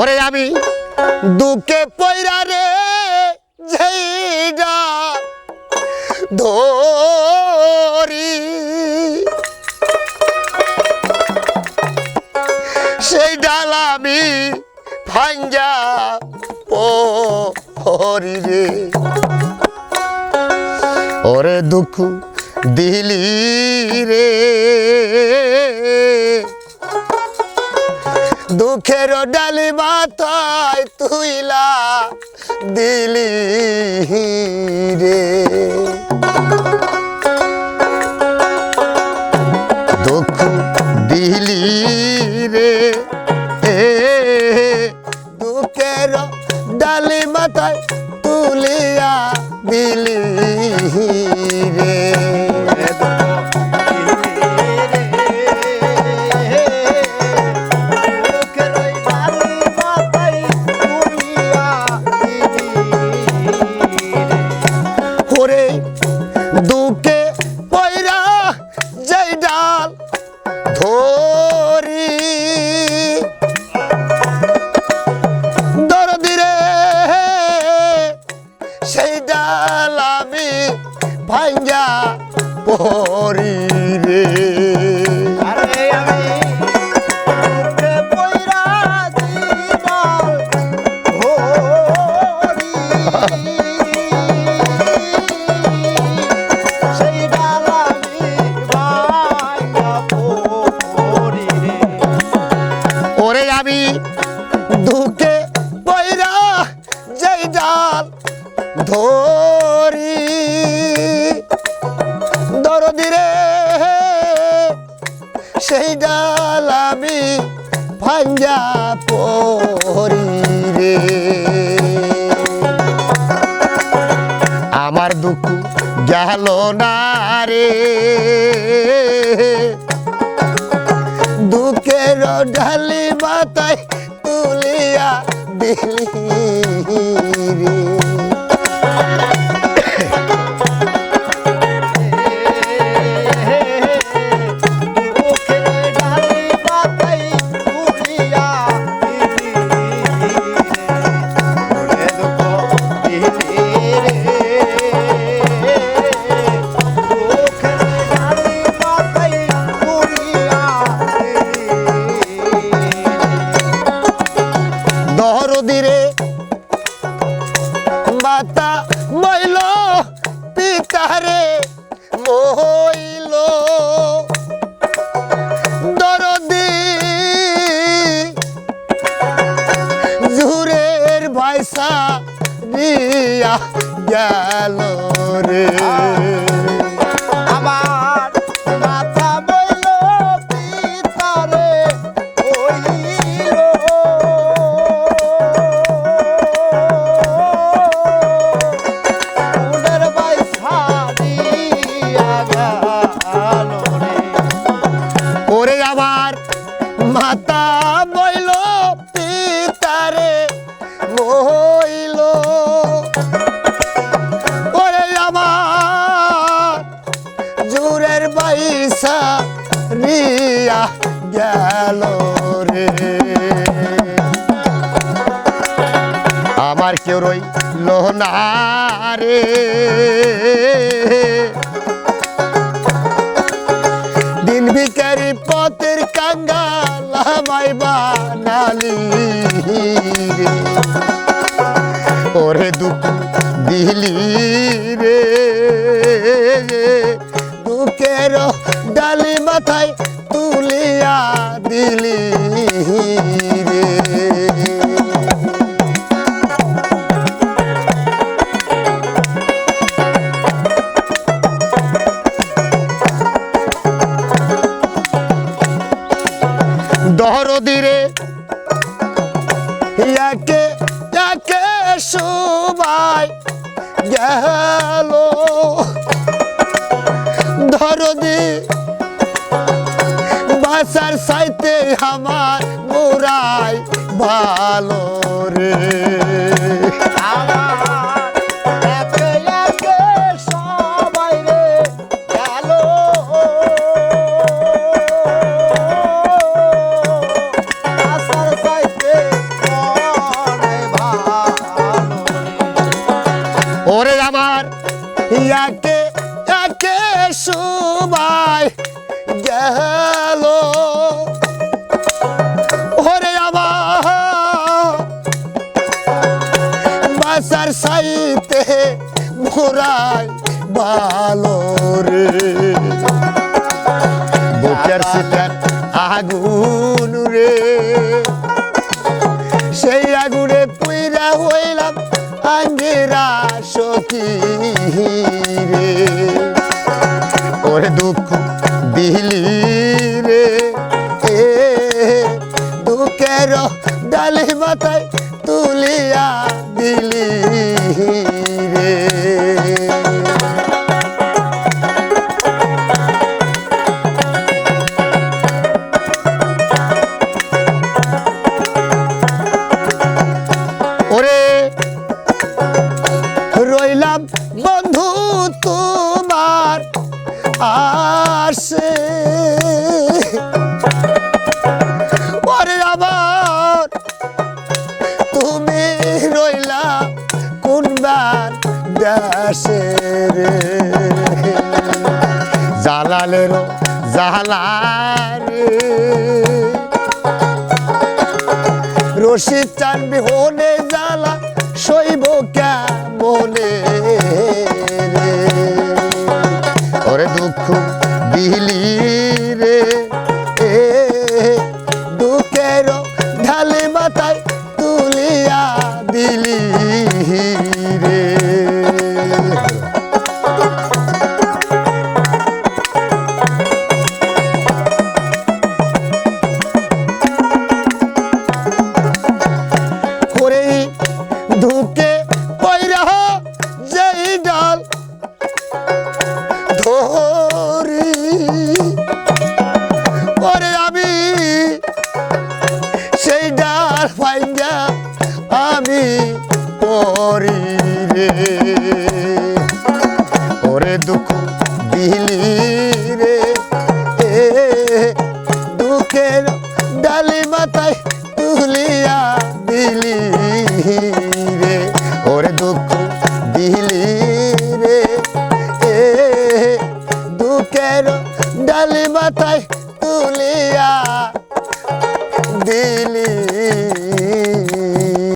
ওরে আমি দুঃখে পয়রা রে যেইডা ধরি। সেই ডাল আমি ভাঙ্গা পরি রে। ওরে দুঃখ দিলি রে। দুঃখের ডালি মাথায় তুইলা দিলি রে। দুঃখ দিলি রে। এ দুঃখের ডালি মাথায় তুলিয়া দিলি রে। Oh! রে সেই ডাল আমি ভাঙ্গা পরি রে। আমার দুঃখ গেল না রে। দুঃখের ঢালি মাথায় তুলিয়া দিলি রে। মইল দরদি জুরের ভাইসা রিয়া বাইসা রিয়া গেল রে। আমার কেউ রইল না রে। দুঃখের ডালি মাথায় তুলিয়া দিলি রে। দহরদিরে একে একে সবাই গেল। দরদে বাসার সাইতে আমার মোরাই ভালো রে। ওরে আমার ইয়াকে একে সবাই গেল। ওরে আমার বাসার সাইতে মোরাই ভালো রে। বুকের সিটার আগুন রে। সেই আগুনে পুইরা হইলাম আঙ্গেরা সখী রে। ওরে দুঃখ দিলি রে। এ দুঃখের ডালি মাথায় তুলিয়া দিলি রে। দেশে রে। জালালের জালা রশিদ টানবি হনে জ্বালা শৈব কেমনে রে? ওরে দুঃখ দিলি রে। এ দুঃখের ঢালে মাথায় তুলিয়া দিলি রে। পরি রে। ওরে দুঃখ দিলি